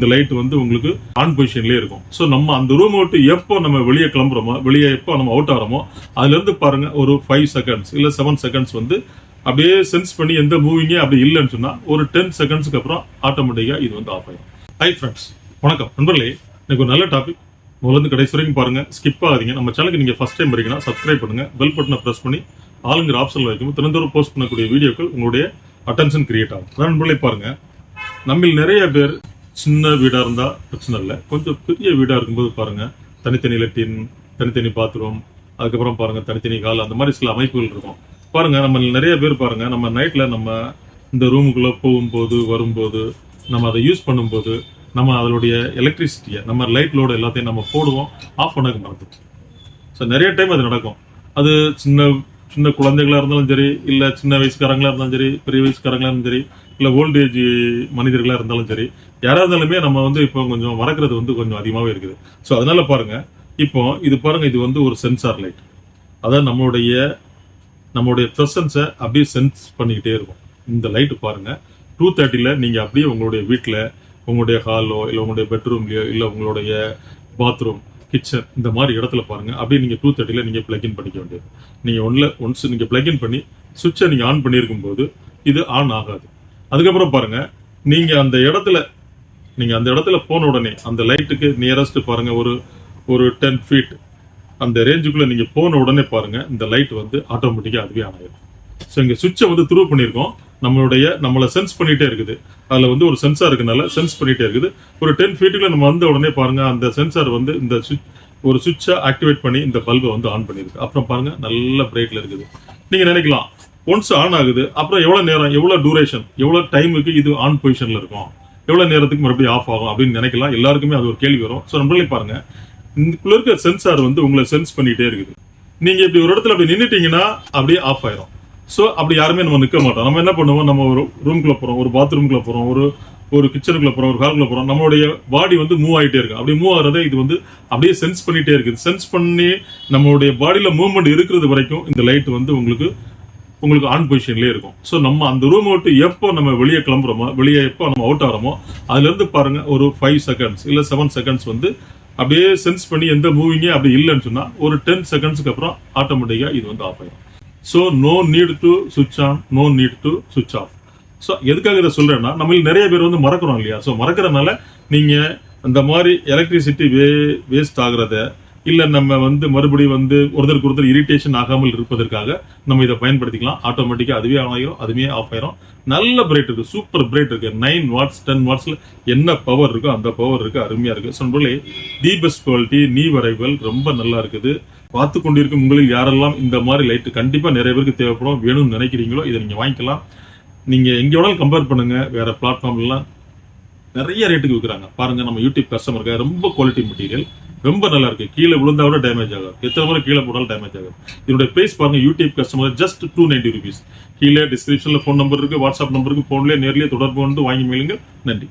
இந்த லைட் வந்து உங்களுக்கு ஆன் பொசிஷன்லேயே இருக்கும். ஸோ நம்ம அந்த ரூம் விட்டு எப்போ நம்ம வெளியே கிளம்புறோமோ வெளியே எப்போ நம்ம அவுட் ஆகிறோமோ அதுலேருந்து பாருங்க ஒரு ஃபைவ் செகண்ட்ஸ் இல்லை செவன் செகண்ட்ஸ் வந்து அப்படியே சென்ஸ் பண்ணி எந்த மூவிங்கே அப்படி இல்லைன்னு சொன்னால் ஒரு டென் செகண்ட்ஸ்க்கு அப்புறம் ஆட்டோமேட்டிக்காக இது வந்து ஆஃப் ஆகும் ஹை ஃப்ரெண்ட்ஸ் வணக்கம். நண்பர்களே இன்னைக்கு ஒரு நல்ல டாபிக் முதல்ல கடைசி வரைக்கும் பாருங்க ஸ்கிப் ஆகாதீங்க. நம்ம சேனலுக்கு நீங்கள் ஃபஸ்ட் டைம் வரீங்கன்னா சப்ஸ்கிரைப் பண்ணுங்கள் பெல் பட்டனை ப்ரெஸ் பண்ணி ஆளுங்கிற ஆப்ஷன்ல வைக்கும் தினந்தோறும் போஸ்ட் பண்ணக்கூடிய வீடியோக்கள் உங்களுடைய அட்டென்ஷன் கிரியேட் ஆகும். நண்பர்களே பாருங்க நம்மில் நிறைய பேர் சின்ன வீடாக இருந்தால் பிரச்சனை இல்லை. கொஞ்சம் பெரிய வீடாக இருக்கும்போது பாருங்கள் தனித்தனி லெட்டின் தனித்தனி பாத்ரூம் அதுக்கப்புறம் பாருங்கள் தனித்தனி கால் அந்த மாதிரி சில அமைப்புகள் இருக்கும். பாருங்கள் நம்ம நிறைய பேர் பாருங்கள் நம்ம நைட்டில் நம்ம இந்த ரூமுக்குள்ளே போகும்போது வரும்போது நம்ம அதை யூஸ் பண்ணும்போது நம்ம அதனுடைய எலக்ட்ரிசிட்டியை நம்ம லைட் லோடு எல்லாத்தையும் நம்ம போடுவோம் ஆஃப் பண்ணக்கு மறந்துட்டு ஸோ நிறைய டைம் அது நடக்கும். அது சின்ன சின்ன குழந்தைகளாக இருந்தாலும் சரி இல்லை சின்ன வயசுக்காரங்களாக இருந்தாலும் சரி பெரிய வயசுக்காரங்களாக இருந்தாலும் சரி இல்ல ஓல்டேஜ் மனிதர்களாக இருந்தாலும் சரி யாராக இருந்தாலுமே நம்ம வந்து இப்போ கொஞ்சம் மறக்கிறது வந்து கொஞ்சம் அதிகமாகவே இருக்குது. ஸோ அதனால் பாருங்கள் இப்போ இது பாருங்கள் இது வந்து ஒரு சென்சார் லைட் அதான் நம்மளுடைய நம்மளுடைய ப்ரெசன்ஸை அப்படியே சென்ஸ் பண்ணிக்கிட்டே இருக்கும். இந்த லைட்டு பாருங்கள் டூ தேர்ட்டியில் நீங்கள் அப்படியே உங்களுடைய வீட்டில் உங்களுடைய ஹாலோ இல்லை உங்களுடைய பெட்ரூம்லையோ இல்லை உங்களுடைய பாத்ரூம் கிச்சன் இந்த மாதிரி இடத்துல பாருங்க. அப்படியே நீங்கள் டூ தேர்ட்டியில் நீங்கள் பிளக்இன் பண்ணிக்க வேண்டியது. நீங்கள் ஒன்ல ஒன்ஸ் நீங்கள் பிளக்இன் பண்ணி சுவிட்சை நீங்கள் ஆன் பண்ணியிருக்கும் போது இது ஆன் ஆகாது. அதுக்கப்புறம் பாருங்க நீங்கள் அந்த இடத்துல நீங்கள் அந்த இடத்துல போன உடனே அந்த லைட்டுக்கு நியரஸ்ட் பாருங்க ஒரு ஒரு டென் ஃபீட் அந்த ரேஞ்சுக்குள்ளே நீங்கள் போன உடனே பாருங்க இந்த லைட் வந்து ஆட்டோமேட்டிக்காக அதுவே ஆன் ஆகிடும் ஸோ இங்க சுவிட்சை வந்து த்ரூ பண்ணியிருக்கோம். நம்மளுடைய நம்மளை சென்ஸ் பண்ணிகிட்டே இருக்குது. அதில் வந்து ஒரு சென்சார் இருக்கனால சென்ஸ் பண்ணிகிட்டே இருக்குது. ஒரு டென் ஃபீட்டுக்குள்ள நம்ம வந்த உடனே பாருங்கள் அந்த சென்சார் வந்து இந்த சுவிட்ச் ஒரு சுவிட்சை ஆக்டிவேட் பண்ணி இந்த பல்பை வந்து ஆன் பண்ணியிருக்கு. அப்புறம் பாருங்கள் நல்ல பிரைட்ல இருக்குது. நீங்கள் நினைக்கலாம் ஒன்ஸ் ஆன் ஆகுது அப்புறம் எவ்வளோ நேரம் எவ்வளோ டூரேஷன் எவ்வளோ டைமுக்கு இது ஆன் பொசிஷனில் இருக்கும்? எவ்வளோ நேரத்துக்கு மறுபடியும் ஆஃப் ஆகும் அப்படின்னு நினைக்கலாம். எல்லாருக்குமே அது ஒரு கேள்வி வரும். ஸோ நம்மளே பாருங்கள் இதுக்குள்ள இருக்க சென்சார் வந்து உங்களை சென்ஸ் பண்ணிகிட்டே இருக்குது. நீங்கள் இப்படி ஒரு இடத்துல அப்படி நின்றுட்டீங்கன்னா அப்படியே ஆஃப் ஆயிரும். ஸோ அப்படி யாருமே நம்ம நிற்க மாட்டோம். நம்ம என்ன பண்ணுவோம்? நம்ம ஒரு ரூம்குள்ள போகிறோம் ஒரு பாத்ரூம்குள்ள போகிறோம் ஒரு ஒரு கிச்சனுக்குள்ள போகிறோம் ஒரு ஹாலுக்குள்ள போகிறோம் நம்மளுடைய பாடி வந்து மூவ் ஆகிட்டே இருக்கு. அப்படி மூவ் ஆகிறத இது வந்து அப்படியே சென்ஸ் பண்ணிகிட்டே இருக்குது சென்ஸ் பண்ணி நம்மளுடைய பாடியில் மூவ்மெண்ட் இருக்கிறது வரைக்கும் இந்த லைட் வந்து உங்களுக்கு உங்களுக்கு ஆன் பொசிஷன்லேயே இருக்கும். ஸோ நம்ம அந்த ரூம் விட்டு எப்போ நம்ம வெளியே கிளம்புறோமோ வெளியே எப்போ நம்ம அவுட் ஆகிறோமோ அதுலேருந்து பாருங்கள் பாருங்க ஒரு ஃபைவ் செகண்ட்ஸ் இல்லை செவன் செகண்ட்ஸ் வந்து அப்படியே சென்ஸ் பண்ணி எந்த மூவிங்கே அப்படி இல்லைன்னு சொன்னால் ஒரு டென் செகண்ட்ஸ்க்கு அப்புறம் ஆட்டோமேட்டிக்காக இது வந்து ஆஃப் ஆகிடும் so no need to switch on no need to switch off so எதுக்காக இதை சொல்றேன்னா நம்ம நிறைய பேர் வந்து மறக்கிறோம் இல்லையா? ஸோ மறக்கறதுனால நீங்க அந்த மாதிரி எலக்ட்ரிசிட்டி வே வேஸ்ட் ஆகுறத இல்லை நம்ம வந்து மறுபடியும் வந்து ஒருத்தருக்கு ஒருத்தர் இரிட்டேஷன் ஆகாமல் இருப்பதற்காக நம்ம இதை பயன்படுத்திக்கலாம். ஆட்டோமேட்டிக்காக அதுவே ஆன் ஆகிரும் அதுவே ஆஃப் ஆயிரும். நல்ல பிரைட் இருக்கு சூப்பர் பிரைட் இருக்கு. நைன் வாட்ஸ் டென் வாட்ஸ்ல என்ன பவர் இருக்கோ அந்த பவர் இருக்கு அருமையா இருக்கு. சொன்னே தி பெஸ்ட் குவாலிட்டி நீ வரைவுகள் ரொம்ப நல்லா இருக்குது. பார்த்து கொண்டிருக்கும் உங்களில் யாரெல்லாம் இந்த மாதிரி லைட் கண்டிப்பா நிறைய பேருக்கு தேவைப்படும் வேணும்னு நினைக்கிறீங்களோ இதை நீங்க வாங்கிக்கலாம். நீங்க எங்க கம்பேர் பண்ணுங்க வேற பிளாட்ஃபார்ம்லாம் நிறைய ரேட்டுக்கு விற்கிறாங்க. பாருங்க நம்ம யூடியூப் கஸ்டமருக்கு ரொம்ப குவாலிட்டி மெட்டீரியல் ரொம்ப நல்லா இருக்கு. கீழே விழுந்தா கூட டேமேஜ் ஆகும் எத்தனை முறை கீழே போனாலும் டேமேஜ் ஆகும் இதனுடைய பிரைஸ் பாருங்க YouTube customer just two ninety rupees கீழே டிஸ்கிரிப்ஷன்ல ஃபோன் நம்பர் இருக்கு வாட்ஸ்அப் நம்பருக்கு ஃபோன்லேயே நேர்லயே தொடர்பு கொண்டு வாங்கி மேலுங்க நன்றி.